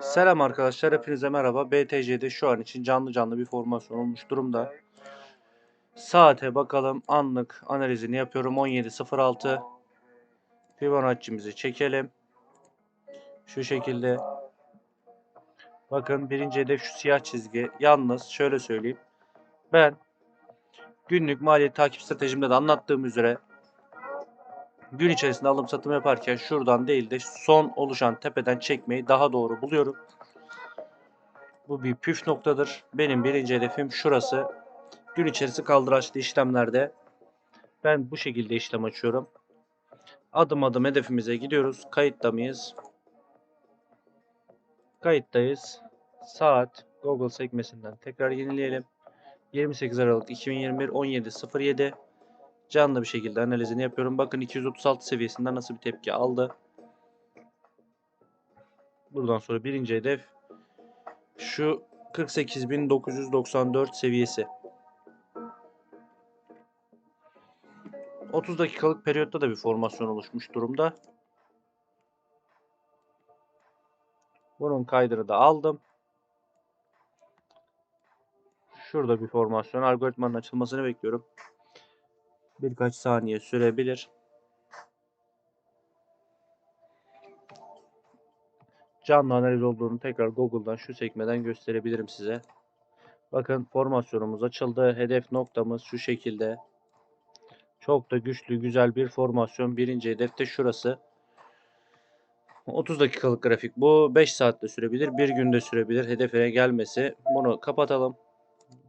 Selam arkadaşlar, hepinize merhaba. BTC'de şu an için canlı canlı bir formasyon olmuş durumda. Saate bakalım, anlık analizini yapıyorum. 17.06 Fibonacci'mizi çekelim. Şu şekilde. Bakın birinci hedef şu siyah çizgi. Yalnız şöyle söyleyeyim. Ben günlük maliyet takip stratejimde de anlattığım üzere gün içerisinde alım satım yaparken şuradan değil de son oluşan tepeden çekmeyi daha doğru buluyorum. Bu bir püf noktadır. Benim birinci hedefim şurası. Gün içerisi kaldıraçlı işlemlerde ben bu şekilde işlem açıyorum. Adım adım hedefimize gidiyoruz. Kayıtta mıyız? Kayıttayız. Saat Google sekmesinden tekrar yenileyelim. 28 Aralık 2021 17.07 canlı bir şekilde analizini yapıyorum. Bakın 236 seviyesinden nasıl bir tepki aldı. Buradan sonra birinci hedef şu 48.994 seviyesi. 30 dakikalık periyotta da bir formasyon oluşmuş durumda. Bunun kaydını da aldım. Şurada bir formasyon. Algoritmanın açılmasını bekliyorum. Birkaç saniye sürebilir. Canlı analiz olduğunu tekrar Google'dan şu sekmeden gösterebilirim size. Bakın formasyonumuz açıldı. Hedef noktamız şu şekilde. Çok da güçlü, güzel bir formasyon. Birinci hedef de şurası. 30 dakikalık grafik bu. 5 saatte sürebilir, bir günde sürebilir hedefine gelmesi. Bunu kapatalım.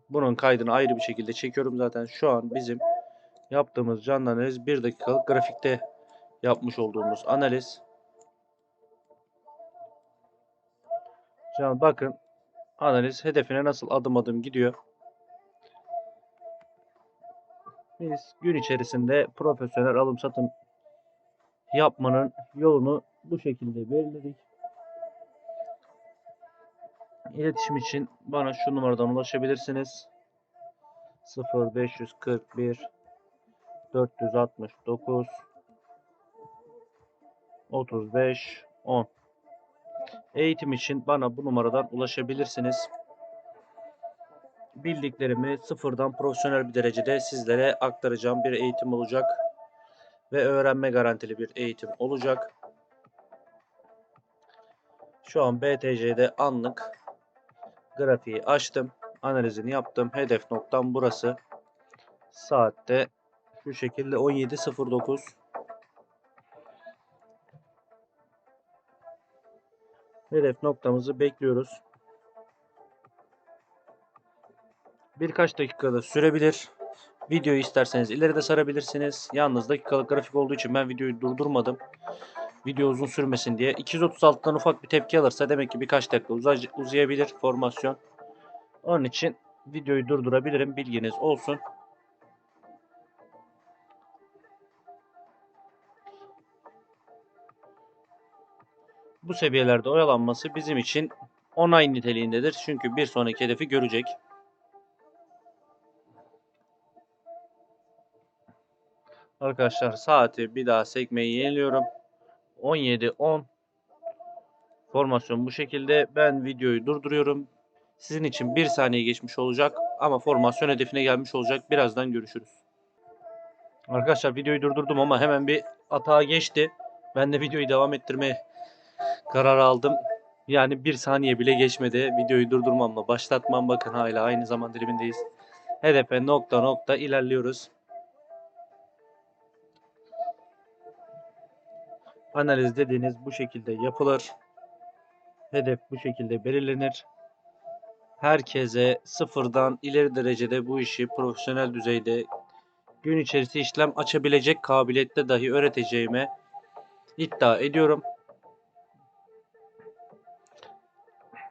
Bunun kaydını ayrı bir şekilde çekiyorum zaten. Şu an bizim yaptığımız canlı analiz 1 dakikalık grafikte yapmış olduğumuz analiz. An bakın analiz hedefine nasıl adım adım gidiyor. Biz gün içerisinde profesyonel alım satım yapmanın yolunu bu şekilde belirledik. İletişim için bana şu numaradan ulaşabilirsiniz. 0541 469 35 10 Eğitim için bana bu numaradan ulaşabilirsiniz. Bildiklerimi sıfırdan profesyonel bir derecede sizlere aktaracağım bir eğitim olacak ve öğrenme garantili bir eğitim olacak. Şu an BTC'de anlık grafiği açtım. Analizini yaptım. Hedef noktam burası. Saatte şu şekilde 17.09 Hedef noktamızı bekliyoruz. Birkaç dakikada sürebilir. Videoyu isterseniz ileride sarabilirsiniz. Yalnız dakikalık grafik olduğu için ben videoyu durdurmadım. Video uzun sürmesin diye. 236'dan ufak bir tepki alırsa demek ki birkaç dakika uzay uzayabilir formasyon. Onun için videoyu durdurabilirim. Bilginiz olsun. Bu seviyelerde oyalanması bizim için onay niteliğindedir. Çünkü bir sonraki hedefi görecek. Arkadaşlar saati bir daha sekmeyi yeniliyorum. 17.10 Formasyon bu şekilde. Ben videoyu durduruyorum. Sizin için bir saniye geçmiş olacak ama formasyon hedefine gelmiş olacak. Birazdan görüşürüz. Arkadaşlar videoyu durdurdum ama hemen bir hata geçti. Ben de videoyu devam ettirmeye karar aldım. Yani bir saniye bile geçmedi. Videoyu durdurmamla başlatmam. Bakın hala aynı zaman dilimindeyiz. Hedefe nokta nokta ilerliyoruz. Analiz dediğiniz bu şekilde yapılır. Hedef bu şekilde belirlenir. Herkese sıfırdan ileri derecede bu işi profesyonel düzeyde gün içerisinde işlem açabilecek kabiliyette dahi öğreteceğime iddia ediyorum.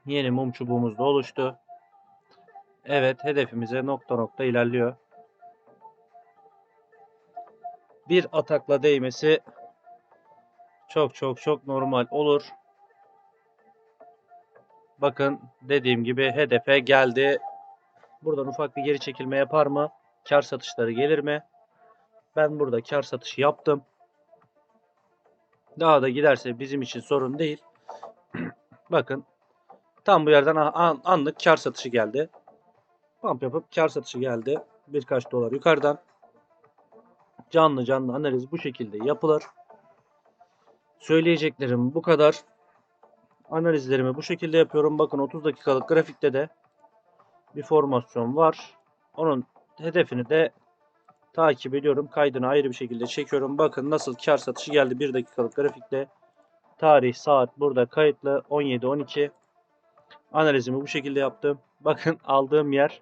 Yeni mum çubuğumuz da oluştu. Evet hedefimize nokta nokta ilerliyor. Bir atakla değmesi çok çok çok normal olur. Bakın dediğim gibi hedefe geldi. Buradan ufak bir geri çekilme yapar mı? Kar satışları gelir mi? Ben burada kar satışı yaptım. Daha da giderse bizim için sorun değil. Bakın Tam bu yerden an- anlık kar satışı geldi. Pump yapıp kar satışı geldi. Birkaç dolar yukarıdan. Canlı canlı analiz bu şekilde yapılır. Söyleyeceklerim bu kadar. Analizlerimi bu şekilde yapıyorum. Bakın 30 dakikalık grafikte de bir formasyon var. Onun hedefini de takip ediyorum. Kaydını ayrı bir şekilde çekiyorum. Bakın nasıl kar satışı geldi 1 dakikalık grafikte. Tarih, saat burada kayıtlı 17-12. Analizimi bu şekilde yaptım. Bakın aldığım yer,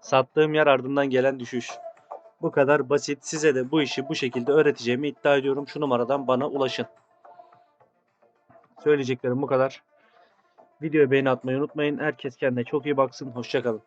sattığım yer ardından gelen düşüş. Bu kadar basit. Size de bu işi bu şekilde öğreteceğimi iddia ediyorum. Şu numaradan bana ulaşın. Söyleyeceklerim bu kadar. Videoya beğeni atmayı unutmayın. Herkes kendine çok iyi baksın. Hoşçakalın.